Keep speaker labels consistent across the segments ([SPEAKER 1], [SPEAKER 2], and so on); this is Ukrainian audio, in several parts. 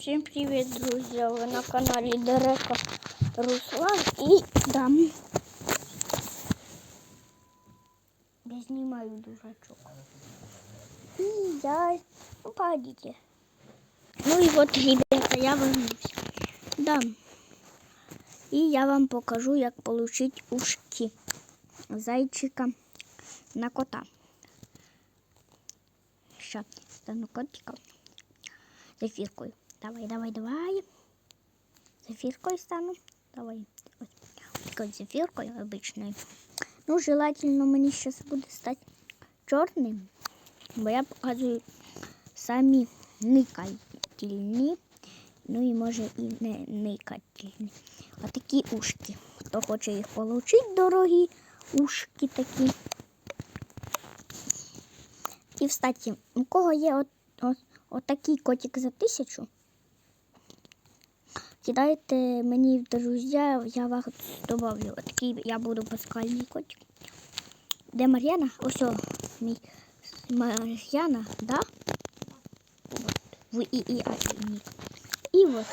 [SPEAKER 1] Всім привіт, друзі! Ви на каналі Дерека Руслан і дам. Я знімаю дурачок. І я... Ну, погодите. Ну и вот, ребята, я вернусь. Дам. И я вам покажу, як получить ушки зайчика на кота. Сейчас стану котиком. Зефіркою. Давай, давай, давай. Зефіркою стану. Давай. Ось. Зефіркою обичною. Ну, желательно мені зараз буде стати чорним, бо я показую самі никательні. Ну і може і не никательні. А такі ушки. Хто хоче їх отримати, дорогі ушки такі. І, кстати, у кого є от, от, отакий котик за тисячу, кидайте мені в друзі, я вас добавлю. Отакий я буду паскальний котик. Де Мар'яна? Ось о, мій Мар'яна, да? Вот. В і і а ні. І от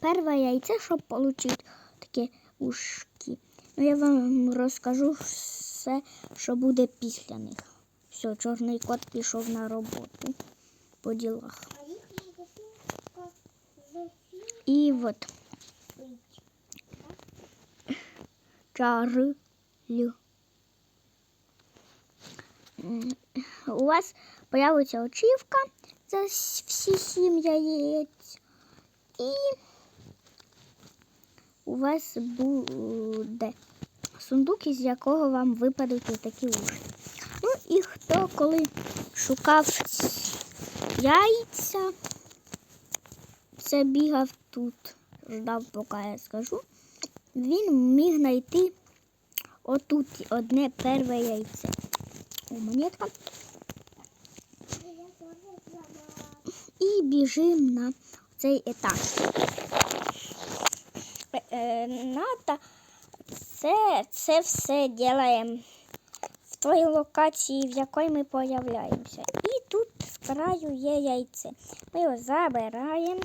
[SPEAKER 1] перше яйце, щоб отримати такі ушки. Ну, я вам розкажу все, що буде після них. Все, чорний кот пішов на роботу по ділах.
[SPEAKER 2] А їх магазинка Зефір.
[SPEAKER 1] І от чарлю. У вас появиться очівка за всі сім яєць. І у вас буде сундук, із якого вам випадуть такі уші. Ну і хто коли шукав яйця, це бігав тут, ждав, поки я скажу, він міг знайти отут одне перше яйце. О, монетка. І біжимо на цей етаж. Е, е, Ната, це, це все робимо в той локації, в якій ми появляємося. І тут з краю є яйце. Ми його забираємо.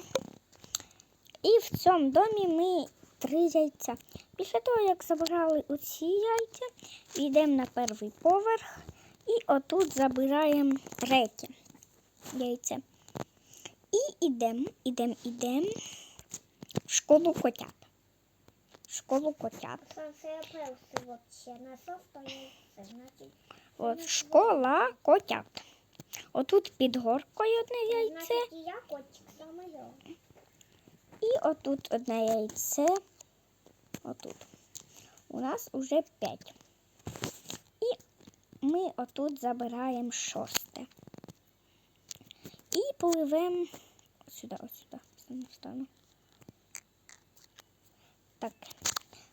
[SPEAKER 1] І в цьому домі ми три яйця. Після того, як забрали оці яйця, йдемо на перший поверх і отут забираємо третє яйце. І йдемо, йдемо, йдемо в школу котят. В школу котят.
[SPEAKER 2] От
[SPEAKER 1] школа котят. Отут під горкою одне яйце.
[SPEAKER 2] Значить, і я котик саме я.
[SPEAKER 1] І отут одне яйце. Отут. У нас уже п'ять. І ми отут забираємо шосте. І пливемо сюди, ось сюди. Стану. Так.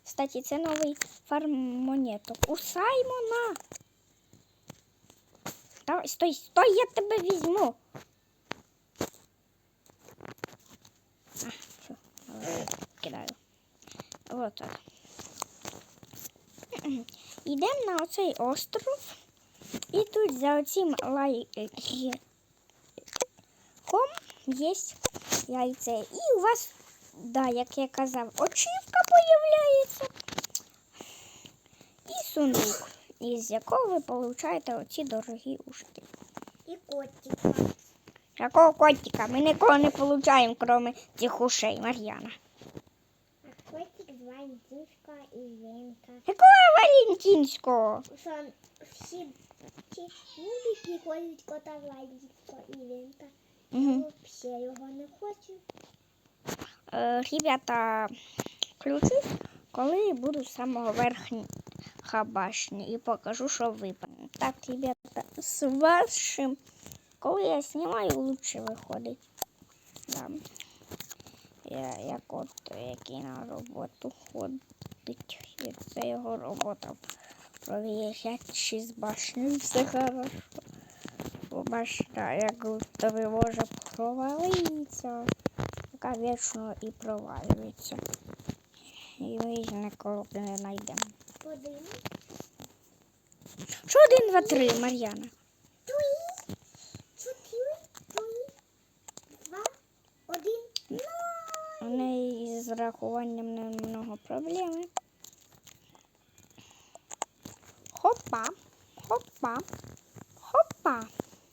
[SPEAKER 1] Кстати, це новий фарм монеток. У Саймона. Давай, стой, стой, я тебе візьму. А, все, давай, кидаю. Вот так. Йдемо на оцей остров. І тут за оцим лайком є яйце. І у вас, да, як я казав, очівка появляється. І сундук, із якого ви получаєте оці дорогі ушки.
[SPEAKER 2] І котика.
[SPEAKER 1] Якого котика? Ми нікого не получаємо, крім цих ушей, Мар'яна.
[SPEAKER 2] А котик і Венка.
[SPEAKER 1] Якого Валентинського?
[SPEAKER 2] Що всі ті ходять кота Владіка і Венка.
[SPEAKER 1] Угу.
[SPEAKER 2] Взагалі його не хочу.
[SPEAKER 1] Е, ребята, включусь, коли буду з самого верхнього башні і покажу, що випадне. Так, ребята, з вашим, коли я знімаю, лучше виходить. Да. Я, як от, який на роботу ходить. І це його робота. Провірять, башнею все хорошо. Башня, як тобі може провалитися яка вічно і провалюється. І ми ж ніколи не знайдемо. Що один, два, три, Мар'яна?
[SPEAKER 2] Три, чотири, три, два, один.
[SPEAKER 1] З рахуванням немного проблеми. Хопа, хопа, хопа.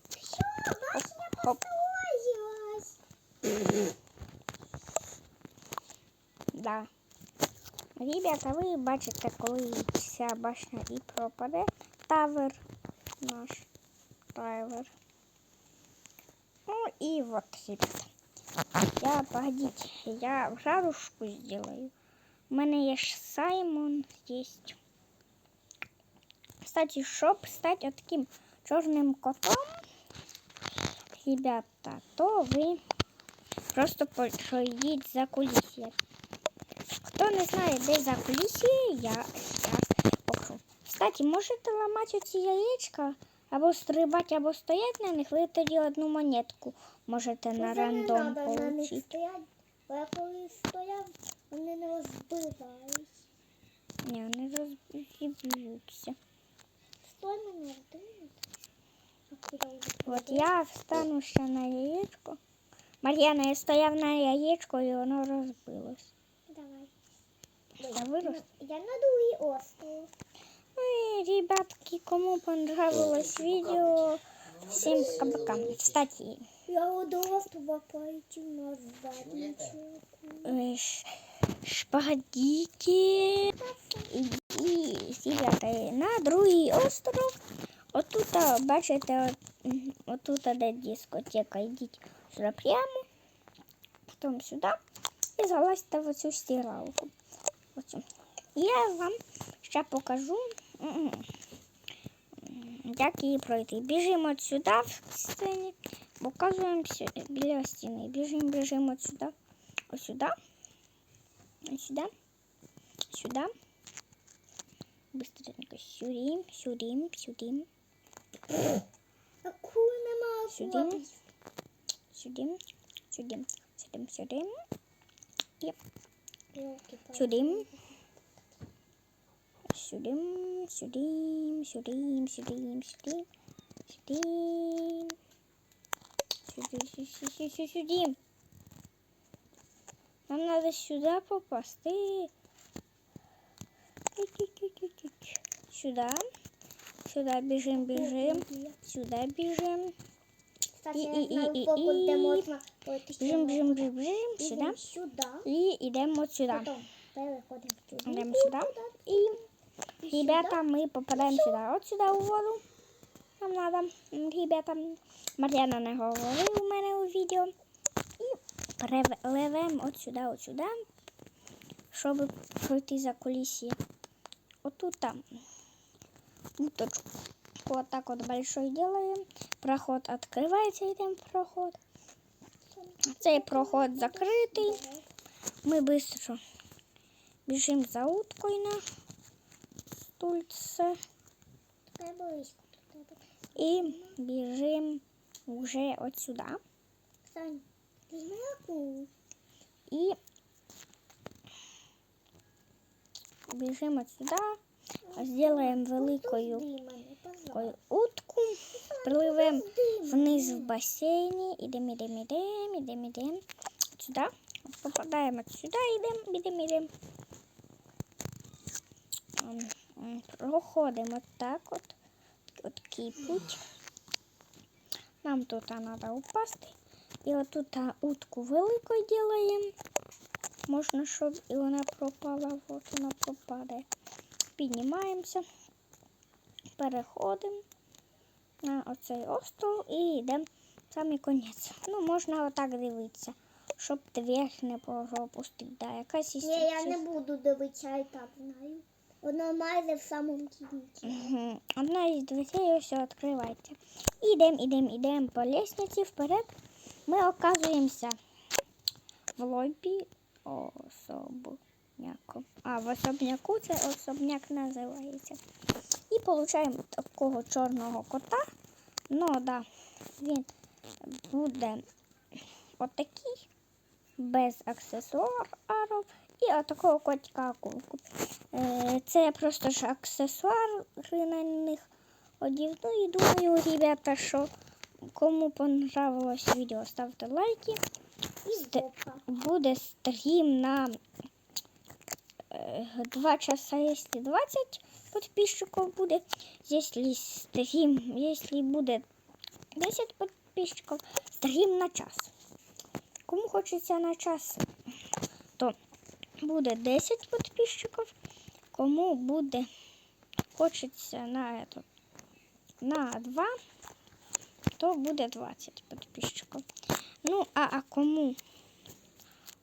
[SPEAKER 2] Що, башня построїлась?
[SPEAKER 1] Да. Ребята, ви бачите, коли ця башня і пропаде. Тавер наш. Тавер. Ну и вот, ребята. Я, погодите, я жарушку сделаю. У мене є Саймон есть. Кстати, щоб стати таким чорним котом, ребята, то ви просто пройдіть за кулісся. Хто не знає, де за кулісся, я зараз покажу. Кстати, можете ламати оці яєчка, або стрибати, або стояти на них, ви тоді одну монетку можете на
[SPEAKER 2] Це
[SPEAKER 1] рандом
[SPEAKER 2] на
[SPEAKER 1] получити.
[SPEAKER 2] стоять, бо я коли стояв, вони не розбивались.
[SPEAKER 1] Ні, вони розб'ються.
[SPEAKER 2] Стой мене вдивить.
[SPEAKER 1] От я встану ще на яєчко. Мар'яна, я стояв на яєчко і воно розбилось.
[SPEAKER 2] Давай.
[SPEAKER 1] Я.
[SPEAKER 2] Я на другий остров.
[SPEAKER 1] Ну и, ребятки, кому понравилось видео, всем пока-пока. Кстати,
[SPEAKER 2] Я у до острова пойти назад. Нічого.
[SPEAKER 1] э, ш- ш- погодите. И, ребята, на другий остров. Отут, бачите, от, м, отут, де дискотека, йдіть сюди прямо, потім сюди і залазьте в оцю стиралку. Оцю. Я вам ще покажу, м, м, як її пройти. Біжимо от сюди в сцені, показуємо сю- біля стіни. Біжимо, біжимо от сюди, ось сюди, ось сюди, сюди. Быстренько сюди, сюди, сюди,
[SPEAKER 2] Акули нема
[SPEAKER 1] Сюди.
[SPEAKER 2] акули.
[SPEAKER 1] сюди, сюди, Сюдим, сюдим,
[SPEAKER 2] сюдим,
[SPEAKER 1] сюдим, сюди, сюди. Сюди, сюди, сюди. Нам надо сюда попасть. Сюда. Сюда бежим, бежим. Сюда бежим.
[SPEAKER 2] И, и,
[SPEAKER 1] и,
[SPEAKER 2] и, и.
[SPEAKER 1] Бежим, бежим, бежим, бежим. Сюда. И
[SPEAKER 2] идем вот сюда.
[SPEAKER 1] Идем сюда. И ребята, ми попадаємо сюди. От сюди у воду. Нам надо, ребята, Мар'яна не говорила у мене у відео. І перепливемо от сюди, от сюди, щоб пройти за кулісі. Отут там уточку. Вот так вот большой делаем. Проход открывается, идем проход. Цей проход закритий. Ми швидко біжимо за уткою Тульца. И бежим уже отсюда И
[SPEAKER 2] бежим отсюда, сделаем
[SPEAKER 1] великую утку,
[SPEAKER 2] пливем
[SPEAKER 1] вниз в бассейне, идем, идем, идем, идем, идем, сюда, попадаем отсюда, идем, идем, идем. Проходимо так от. От такий путь. Нам тут треба упасти. І отут утку велику робимо. Можна, щоб і вона пропала, от вона пропаде. Піднімаємося, переходимо на оцей остров і йдемо в самий кінець. Ну, можна отак дивитися, щоб дверь не пропустити. Да, якась
[SPEAKER 2] Ні, я не буду дивитися, і так знаю. Воно майже в самому кінці.
[SPEAKER 1] Мгм. Одна із дверей ось відкривається. Ідемо, ідемо, ідемо по лестниці вперед. Ми оказуємося в лобі особняку. А, в особняку це особняк називається. І отримуємо такого чорного кота. Ну, да, він буде отакий, без аксесуарів і отакого котика акулку. Е, Це просто ж аксесуари на них одягну. І думаю, ребята, що кому понравилось відео, ставте лайки,
[SPEAKER 2] І
[SPEAKER 1] буде стрім на э, 2 часа, если 20 подписчиков будет. Если стрим, если будет 10 подписчиков, стрим на час. Кому хочеться на час, буде 10 подписчиков. Кому буде хочеться на, этот, на 2, то буде 20 подписчиков. Ну, а, а кому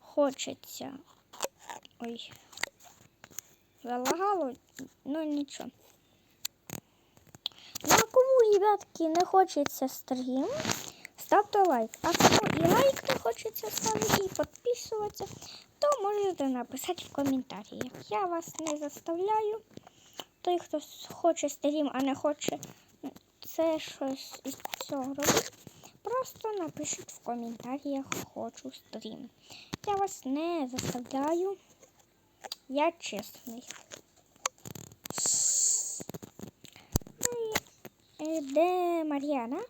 [SPEAKER 1] хочеться. Ой. Залагало, ну нічого. Ну, а кому, ребятки, не хочеться стрім, ставте лайк. А кому і лайк не хочеться ставити, і підписуватися, то можете написати в коментарях. Я вас не заставляю. Той, хто хоче стрім, а не хоче це щось із цього робити, просто напишіть в коментарях хочу стрім. Я вас не заставляю. Я чесний. Ну і е, де Мар'яна?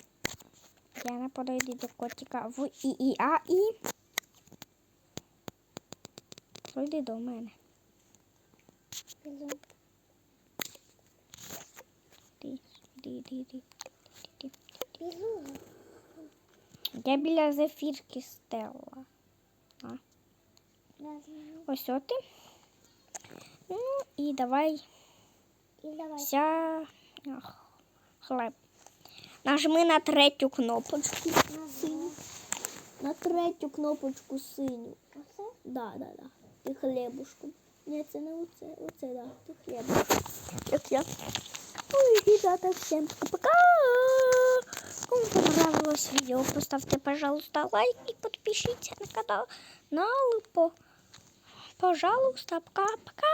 [SPEAKER 1] Мар'яна, подойди до котика в ІІАІ. Пройди до мене. Я біля зефірки стела. Ось от ти. Ну і давай
[SPEAKER 2] І давай.
[SPEAKER 1] ся ах, хлеб. Нажми на третю кнопочку. На третю кнопочку синю.
[SPEAKER 2] Оце?
[SPEAKER 1] Да, да, да. Ти хлебушком. Ні, це не оце, оце, да. Ти хлебушком. Як я. Ой, ребята, всем пока. Кому понравилось видео, поставьте, пожалуйста, лайк и подпишитесь на канал. По, пожалуйста, пока-пока.